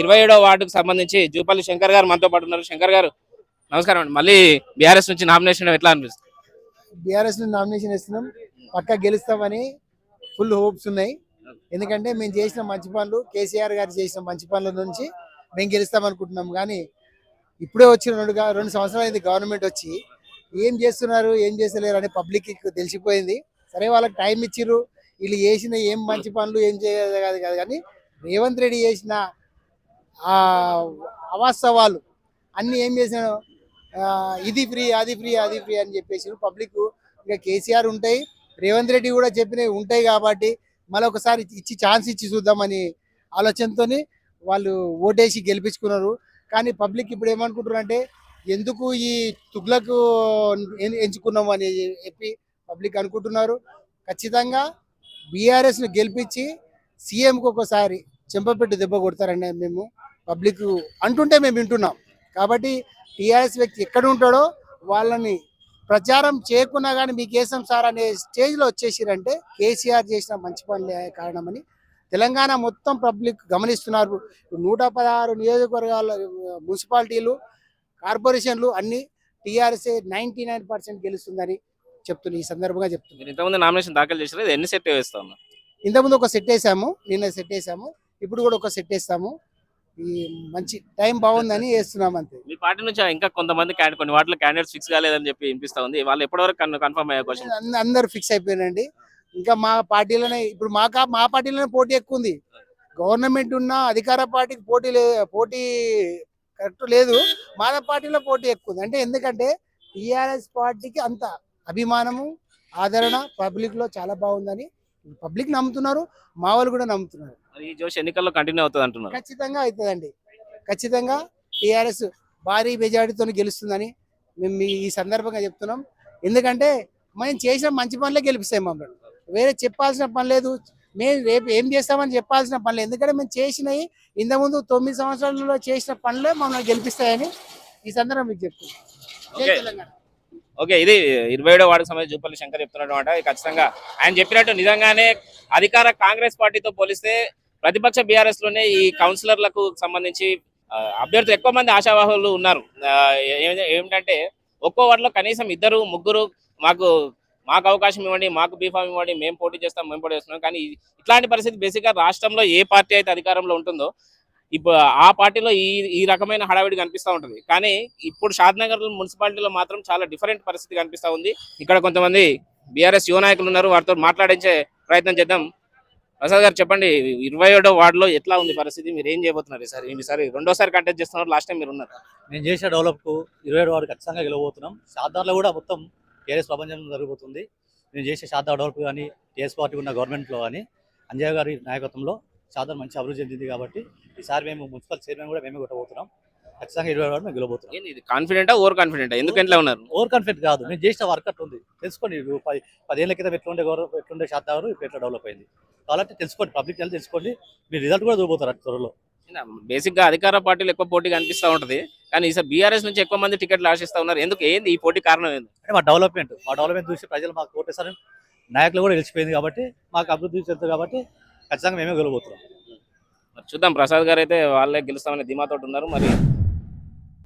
ఇరవై ఏడో వార్డుకు సంబంధించి జూపల్లి శంకర్ గారు మనతో పాటు ఉన్నారు. శంకర్ గారు నమస్కారం అండి. మళ్ళీ బీఆర్ఎస్ నుంచి నామినేషన్ ఎట్లా అనిపిస్తుంది? బీఆర్ఎస్ నుంచి నామినేషన్ ఇస్తున్నాం పక్కా గెలుస్తామని ఫుల్ హోప్స్ ఉన్నాయి. ఎందుకంటే మేము చేసిన మంచి పనులు కేసీఆర్ గారు చేసిన మంచి పనుల నుంచి మేము గెలుస్తాం అనుకుంటున్నాం కానీ ఇప్పుడే వచ్చిన రెండు రెండు సంవత్సరాలు అయింది గవర్నమెంట్ వచ్చి. ఏం చేస్తున్నారు ఏం చేస్తలేరు అని పబ్లిక్ తెలిసిపోయింది. సరే వాళ్ళకి టైం ఇచ్చిర్రు. వీళ్ళు చేసిన ఏం మంచి పనులు ఏం చేయలేదు కాదు కాదు. కానీ రేవంత్ రెడ్డి చేసిన అవాస్తవాలు అన్ని ఏం చేసినాడు ఇది ఫ్రీ అది ఫ్రీ అది ఫ్రీ అని చెప్పేసి పబ్లిక్ ఇంకా కేసీఆర్ ఉంటాయి రేవంత్ రెడ్డి కూడా చెప్పినవి ఉంటాయి కాబట్టి మళ్ళీ ఒకసారి ఇచ్చి ఛాన్స్ ఇచ్చి చూద్దామని ఆలోచనతోని వాళ్ళు ఓటేసి గెలిపించుకున్నారు. కానీ పబ్లిక్ ఇప్పుడు ఏమనుకుంటున్నారు అంటే ఎందుకు ఈ తుగ్లకు ఎంచుకున్నాం అని చెప్పి పబ్లిక్ అనుకుంటున్నారు. ఖచ్చితంగా బీఆర్ఎస్ను గెలిపించి సీఎంకి ఒకసారి చెంపపెట్టు దెబ్బ కొడతారనే మేము పబ్లిక్ అంటుంటే మేము వింటున్నాం. కాబట్టి టీఆర్ఎస్ వ్యక్తి ఎక్కడ ఉంటాడో వాళ్ళని ప్రచారం చేయకున్నా కానీ మీకు వేసాం సార్ అనే స్టేజ్లో వచ్చేసిరంటే కేసీఆర్ చేసిన మంచి పనులే కారణమని తెలంగాణ మొత్తం పబ్లిక్ గమనిస్తున్నారు. నూట పదహారు నియోజకవర్గాల మున్సిపాలిటీలు కార్పొరేషన్లు అన్ని టీఆర్ఎస్ఏ నైంటీ నైన్ పర్సెంట్ గెలుస్తుందని చెప్తున్నా ఈ సందర్భంగా చెప్తున్నా. మీరు ఇంతకుముందు నామినేషన్ దాఖలు ఇది ఎన్ని సెట్ వేస్తా ఉన్నా ఇంతకుముందు ఒక సెట్ వేసాము నిన్న సెట్ వేసాము ఇప్పుడు కూడా ఒక సెట్ వేస్తాము. ఈ మంచి టైం బాగుందని వేస్తున్నాం అంతే. మీ పార్టీ నుంచి ఇంకా కొంతమంది కొన్ని వాటిలో క్యాండిడేట్స్ ఫిక్స్ కాలేదని చెప్పి వినిపిస్తా ఉంది. వాళ్ళు ఎప్పటివరకు కన్ఫర్మ్ అయ్యే క్వశ్చన్ అంద- అందరు ఫిక్స్ అయిపోయినండి ఇంకా మా పార్టీలోనే ఇప్పుడు మా మా పార్టీలోనే పోటీ ఎక్కువ ఉంది. గవర్నమెంట్ ఉన్న అధికార పార్టీకి పోటీ పోటీ కరెక్ట్ లేదు. మా పార్టీలో పోటీ ఎక్కువ ఉంది. అంటే ఎందుకంటే టిఆర్ఎస్ పార్టీకి అంత అభిమానము ఆదరణ పబ్లిక్లో చాలా బాగుందని పబ్లిక్ నమ్ముతున్నారు మా వాళ్ళు కూడా నమ్ముతున్నారు. ఈ జోష్ ఎన్నికల్లో కంటిన్యూ అవుతుంది అంటున్నారు. ఖచ్చితంగా అవుతుందండి. ఖచ్చితంగా టీఆర్ఎస్ భారీ మెజారిటీతో గెలుస్తుందని మేము మీ ఈ సందర్భంగా చెప్తున్నాం. ఎందుకంటే మనం చేసిన మంచి పనులే గెలిపిస్తాయి మమ్మల్ని. వేరే చెప్పాల్సిన పని లేదు. మేము రేపు ఏం చేస్తామని చెప్పాల్సిన పని లేదు. ఎందుకంటే మేము చేసినవి ఇంతకుముందు తొమ్మిది సంవత్సరాలలో చేసిన పనులే మమ్మల్ని గెలిపిస్తాయని ఈ సందర్భం మీకు చెప్తున్నాం. జై. తెలంగాణ. ఓకే ఇది ఇరవై ఏడో వార్డుకు సంబంధించి జూపల్లి శంకర్ చెప్తున్నమాట. ఖచ్చితంగా ఆయన చెప్పినట్టు నిజంగానే అధికార కాంగ్రెస్ పార్టీతో పోలిస్తే ప్రతిపక్ష బీఆర్ఎస్లోనే ఈ కౌన్సిలర్లకు సంబంధించి అభ్యర్థులు ఎక్కువ మంది ఆశావాహులు ఉన్నారు. ఏమిటంటే ఒక్కో వార్డులో కనీసం ఇద్దరు ముగ్గురు మాకు మాకు అవకాశం ఇవ్వండి మాకు బీఫామ్ ఇవ్వండి మేము పోటీ చేస్తాం మేము పోటీ చేస్తున్నాం. కానీ ఇట్లాంటి పరిస్థితి బేసిక్గా రాష్ట్రంలో ఏ పార్టీ అయితే అధికారంలో ఉంటుందో ఇప్పుడు ఆ పార్టీలో ఈ ఈ రకమైన హడావిడి కనిపిస్తూ ఉంటుంది. కానీ ఇప్పుడు షాద్నగర్ మున్సిపాలిటీలో మాత్రం చాలా డిఫరెంట్ పరిస్థితి కనిపిస్తూ ఉంది. ఇక్కడ కొంతమంది బీఆర్ఎస్ యువ నాయకులు ఉన్నారు వారితో మాట్లాడించే ప్రయత్నం చేద్దాం. ప్రసాద్ గారు చెప్పండి ఇరవై ఏడో వార్డులో ఎట్లా ఉంది పరిస్థితి? మీరు ఏం చేయబోతున్నారు సార్ ఈసారి రెండోసారి కంటెస్ట్ చేస్తున్నారు లాస్ట్ టైం మీరు ఉన్నారు. నేను చేసే డెవలప్కు ఇరవై ఏడు వార్డు ఖచ్చితంగా గెలవబోతున్నాం. షాద్దార్లో కూడా మొత్తం టీఆర్ఎస్ ప్రపంచం జరుగుతుంది. నేను చేసే షాద్దార్ డెవలప్ కానీ టీఎస్ పార్టీ ఉన్న గవర్నమెంట్లో కానీ అంజయ్ గారి నాయకత్వంలో షాద్దార్ మంచి అభివృద్ధి చెందింది కాబట్టి ఈసారి మేము మున్సిపల్ చైర్మన్ కూడా మేమే కొట్టబోతున్నాం. ఖచ్చితంగా ఇరవై వారు మేము గెలవబోతున్నాం. ఏంది ఇది కాన్ఫిడెంటా ఓవర్ కాన్ఫిడెంటా ఎందుకు ఎట్లా ఉన్నారు? ఓవర్ కాన్ఫిడెంట్ కాదు. మేము చేసిన వర్క్ అట్లా ఉంది. తెలుసుకోండి ఇప్పుడు పది పదేళ్ళ క్రితం ఎట్లుండే గౌరవ ఎట్లుండే షాద్దారు ఇప్పుడు ఎట్లా డెవలప్ అయింది. కాబట్టి తెలుసుకోండి పబ్లిక్ వెళ్ళి తెలుసుకోండి. మీరు రిజల్ట్ కూడా చూడబోతారు అటు త్వరలో. బేసిక్గా అధికార పార్టీలు ఎక్కువ పోటీ కనిపిస్తూ ఉంటది. కానీ ఈసారి బీఆర్ఎస్ నుంచి ఎక్కువ మంది టికెట్లు ఆశిస్తా ఉన్నారు. ఎందుకు? ఏంది ఈ పోటీ కారణం ఏంది? అంటే మా డెవలప్మెంట్ మా డెవలప్మెంట్ చూసి ప్రజలు మాకు ఓటేసారని నాయకులు కూడా గెలిచిపోయింది కాబట్టి మాకు అభివృద్ధి చెందుతుంది కాబట్టి ఖచ్చితంగా మేమే గెలవబోతున్నాం. మరి చూద్దాం. ప్రసాద్ గారు అయితే వాళ్ళే గెలుస్తామని ధీమాతోటి ఉన్నారు. మరి